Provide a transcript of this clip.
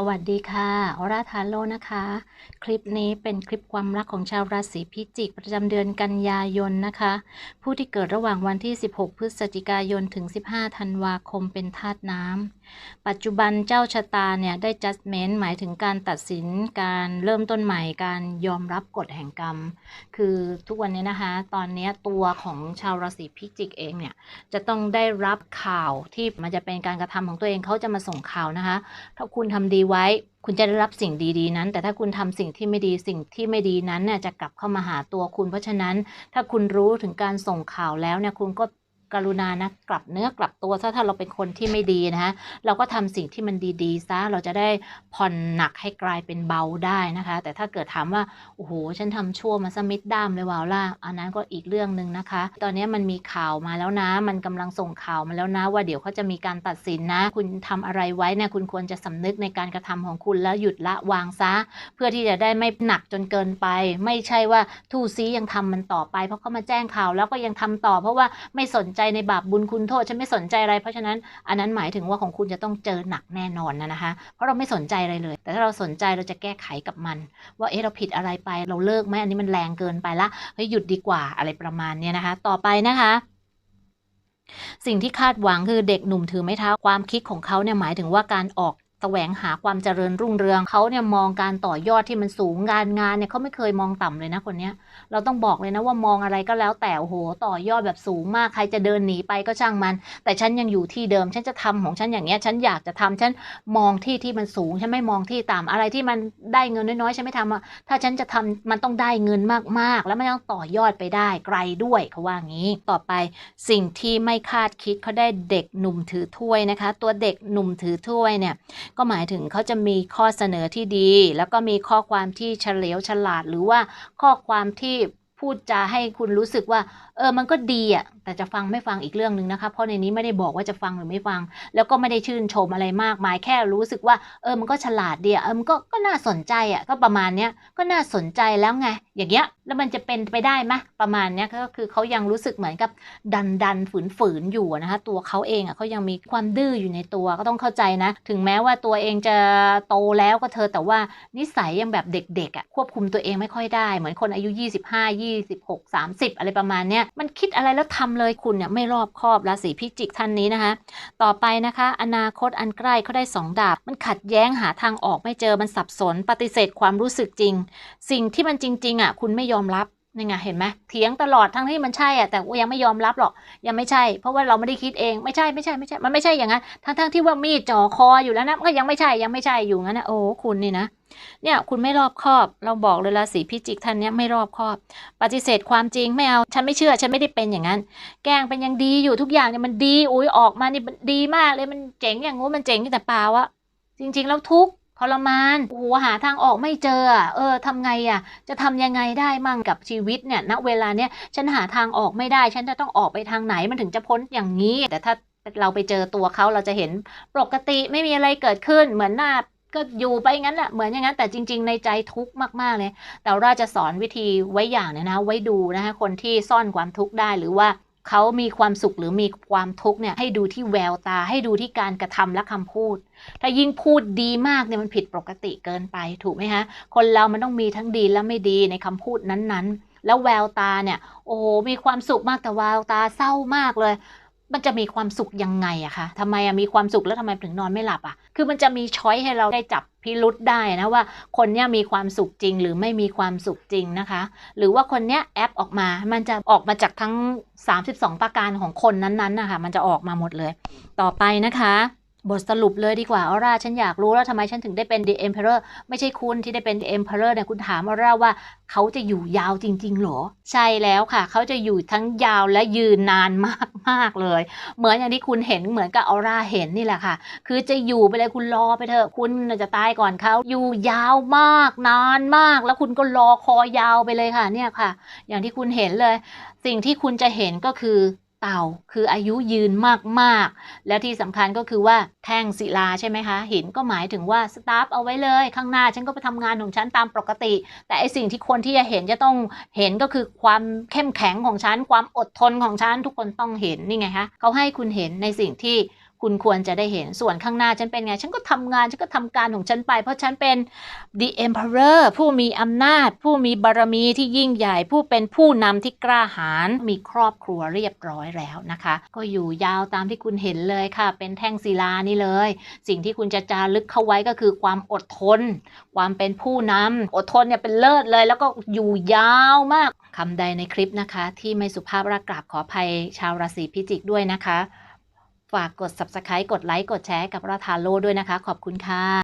สวัสดีค่ะอราทาโร่นะคะ คลิปนี้เป็นคลิปความรักของชาวราศีพิจิก ประจำเดือนกันยายนนะคะ ผู้ที่เกิดระหว่างวันที่ 16 พฤศจิกายนถึง 15 ธันวาคมเป็นธาตุน้ำ ปัจจุบันเจ้าชะตาเนี่ย ได้ judgment หมายถึงการตัดสินการเริ่มต้นใหม่การยอมรับกฎแห่งกรรม คือทุกวันนี้นะคะ ตอนนี้ตัวของชาวราศีพิจิกเองเนี่ยจะต้องได้รับข่าวที่มันจะเป็นการกระทำของตัวเองเขาจะมาส่งข่าวนะคะถ้าคุณทำดีไว้ คุณจะได้รับสิ่งดีๆนั้น แต่ถ้าคุณทำสิ่งที่ไม่ดีสิ่งที่ไม่ดีนั้นเนี่ยจะกลับเข้ามาหาตัวคุณ เพราะฉะนั้นถ้าคุณรู้ถึงการส่งข่าวแล้วเนี่ยคุณก็ กรุณานะกลับเนื้อกลับตัวถ้าถ้าเราเป็นคนที่ไม่ดีนะคะเราก็ทำสิ่งที่มันดีๆซะเราจะได้ผ่อนหนักให้กลายเป็นเบาได้นะคะ แต่ถ้าเกิดถามว่าโอ้โหฉันทำชั่วมาซะมิดด้ามเลยว่าวล่ะอันนั้นก็อีกเรื่องหนึ่งนะคะ ตอนนี้มันมีข่าวมาแล้วนะ มันกำลังส่งข่าวมาแล้วนะ ว่าเดี๋ยวเขาจะมีการตัดสินนะ คุณทำอะไรไว้เนี่ยคุณควรจะสำนึกในการกระทำของคุณแล้วหยุดละวางซะ เพื่อที่จะได้ไม่หนักจนเกินไป ไม่ใช่ว่าทูซียังทำมันต่อไป เพราะเขามาแจ้งข่าวแล้วก็ยังทำต่อ เพราะว่าไม่สนใจในบาปบุญคุณโทษฉันไม่สนใจอะไร เพราะฉะนั้นอันนั้นหมายถึงว่าของคุณจะต้องเจอหนักแน่นอนนะนะคะ เพราะเราไม่สนใจอะไรเลย แต่ถ้าเราสนใจเราจะแก้ไขกับมัน ว่าเอ๊ะเราผิดอะไรไปเราเลิกไหมอันนี้มันแรงเกินไปละเฮ้ยหยุดดีกว่าอะไรประมาณเนี้ยนะคะ ต่อไปนะคะสิ่งที่คาดหวังคือเด็กหนุ่มถือไม้เท้าความคิดของเขาเนี่ยหมายถึงว่าการออก แสวงหาความเจริญรุ่งเรืองเขาเนี่ยมองการต่อยอดที่มันสูงงานงานเนี่ยเขาไม่เคยมองต่ำเลยนะคนเนี้ย เราต้องบอกเลยนะว่ามองอะไรก็แล้วแต่โอ้โหต่อยอดแบบสูงมากใครจะเดินหนีไปก็ช่างมัน แต่ฉันยังอยู่ที่เดิม ฉันจะทำของฉันอย่างเงี้ยฉันอยากจะทำฉันมองที่ที่มันสูงฉันไม่มองที่ต่ำอะไรที่มันได้เงินน้อยๆฉันไม่ทำอะถ้าฉันจะทำมันต้องได้เงินมากๆ แล้วมันต้องต่อยอดไปได้ไกลด้วยเขาว่างี้ต่อไปสิ่งที่ไม่คาดคิดเขาได้เด็กหนุ่มถือถ้วยนะคะ ตัวเด็กหนุ่มถือถ้วยเนี่ย ก็หมายถึงเขาจะมีข้อเสนอที่ดี แล้วก็มีข้อความที่เฉลียวฉลาด หรือว่าข้อความที่พูดจาให้คุณรู้สึกว่า เออมันก็ดีอะแต่จะฟังไม่ฟังอีกเรื่องหนึ่งนะคะ เพราะในนี้ไม่ได้บอกว่าจะฟังหรือไม่ฟัง แล้วก็ไม่ได้ชื่นชมอะไรมากมายแค่รู้สึกว่า เออมันก็ฉลาดดีอะเออมันก็ก็น่าสนใจอะก็ประมาณเนี้ยก็น่าสนใจแล้วไง อย่างเงี้ยแล้วมันจะเป็นไปได้ไหมประมาณเนี้ยก็คือเขายังรู้สึกเหมือนกับดันดันฝืนฝืนอยู่นะคะตัวเขาเองอะเขายังมีความดื้ออยู่ในตัวก็ต้องเข้าใจนะ ถึงแม้ว่าตัวเองจะโตแล้วก็เธอแต่ว่านิสัยยังแบบเด็กๆอะควบคุมตัวเองไม่ค่อยได้เหมือนคนอายุ 25 26 30 อะไรประมาณเนี้ยมันคิดอะไรแล้วทำเลยคุณเนี่ยไม่รอบคอบราศีพิจิกท่านนี้นะคะ ต่อไปนะคะ อนาคตอันใกล้เขาได้สองดาบ มันขัดแย้งหาทางออกไม่เจอมันสับสน ปฏิเสธความรู้สึกจริง สิ่งที่มันจริงๆอะคุณไม่ยอมรับนี่ไงเห็นไหมเถียงตลอดทั้งที่มันใช่อะแต่ยังไม่ยอมรับหรอกยังไม่ใช่ เพราะว่าเราไม่ได้คิดเองไม่ใช่ไม่ใช่ไม่ใช่ มันไม่ใช่อย่างนั้นทั้งทั้งที่ว่ามีดจ่อคออยู่แล้วนะก็ยังไม่ใช่ยังไม่ใช่อยู่งั้นนะโอ้คุณนี่นะเนี่ยคุณไม่รอบคอบ เราบอกเลยราศีพิจิกท่านเนี้ยไม่รอบคอบ ปฏิเสธความจริงไม่เอาฉันไม่เชื่อฉันไม่ได้เป็นอย่างนั้น แกล้งเป็นยังดีอยู่ทุกอย่างเนี่ยมันดีอุ้ยออกมานี่ดีมากเลยมันเจ๋งอย่างงู้นมันเจ๋งแต่เปล่าวะจริง ๆ แล้วทุก ทรมานโอ้โหหาทางออกไม่เจอ เออทำไงอะ จะทำยังไงได้มั่งกับชีวิตเนี่ยณเวลาเนี้ยฉันหาทางออกไม่ได้ ฉันจะต้องออกไปทางไหนมันถึงจะพ้นอย่างนี้ แต่ถ้าเราไปเจอตัวเขาเราจะเห็นปกติไม่มีอะไรเกิดขึ้นเหมือนหน้าก็อยู่ไปงั้นแหละเหมือนอย่างนั้นแต่จริง ๆ ในใจทุกข์มากๆเลยแต่เราจะสอนวิธีไว้อย่างเนี่ยนะไว้ดูนะคะคนที่ซ่อนความทุกข์ได้หรือว่า เขามีความสุขหรือมีความทุกข์เนี่ยให้ดูที่แววตา ให้ดูที่การกระทำและคำพูด ถ้ายิ่งพูดดีมากเนี่ยมันผิดปกติเกินไปถูกไหมคะคนเรามันต้องมีทั้งดีและไม่ดีในคำพูดนั้นๆ แล้วแววตาเนี่ยโอ้โหมีความสุขมากแต่แววตาเศร้ามากเลย มันจะมีความสุขยังไงอะคะทำไมอะมีความสุขแล้วทำไมถึงนอนไม่หลับอะคือมันจะมีช้อยให้เราได้จับพิรุษได้นะว่า คนเนี้ยมีความสุขจริง หรือไม่มีความสุขจริงนะคะ หรือว่าคนเนี้ยแอปออกมา มันจะออกมาจากทั้ง 32 ประการของคนนั้นๆนะคะมันจะออกมาหมดเลย ต่อไปนะคะ บทสรุปเลยดีกว่าออร่าฉันอยากรู้แล้วทำไมฉันถึงได้เป็น The Emperor ไม่ใช่คุณที่ได้เป็น The Emperor เนี่ยคุณถามออร่าว่าเขาจะอยู่ยาวจริงๆหรอ ใช่แล้วค่ะ เขาจะอยู่ทั้งยาวและยืนนานมากๆเลย เหมือนอย่างที่คุณเห็นเหมือนกับออร่าเห็นนี่แหละค่ะ คือจะอยู่ไปเลยคุณรอไปเถอะคุณจะตายก่อนเขาอยู่ยาวมากนานมาก แล้วคุณก็รอคอยาวไปเลยค่ะเนี่ยค่ะ อย่างที่คุณเห็นเลย สิ่งที่คุณจะเห็นก็คือ เต่าคืออายุยืนมากๆ และที่สำคัญก็คือว่าแท่งศิลาใช่ไหมคะหินก็หมายถึงว่าสตาร์ฟเอาไว้เลยข้างหน้าฉันก็ไปทำงานของฉันตามปกติ แต่ไอสิ่งที่คนที่จะเห็นจะต้องเห็นก็คือความเข้มแข็งของฉัน ความอดทนของฉันทุกคนต้องเห็นนี่ไงคะเขาให้คุณเห็นในสิ่งที่ คุณควรจะได้เห็นส่วนข้างหน้าฉันเป็นไง ฉันก็ทำงาน ฉันก็ทำการของฉันไป เพราะฉันเป็น the emperor ผู้มีอำนาจ ผู้มีบารมีที่ยิ่งใหญ่ ผู้เป็นผู้นำที่กล้าหาญมีครอบครัวเรียบร้อยแล้วนะคะ ก็อยู่ยาวตามที่คุณเห็นเลยค่ะ เป็นแท่งศิลานี่เลย สิ่งที่คุณจะจารึกเข้าไว้ก็คือความอดทน ความเป็นผู้นำอดทนเนี่ยเป็นเลิศเลย แล้วก็อยู่ยาวมากคำใดในคลิปนะคะ ที่ไม่สุภาพรักกราบขออภัยชาวราศีพิจิกด้วยนะคะ ฝากกด subscribe กดไลค์กดแชร์กับราทาโลด้วยนะคะ ขอบคุณค่ะ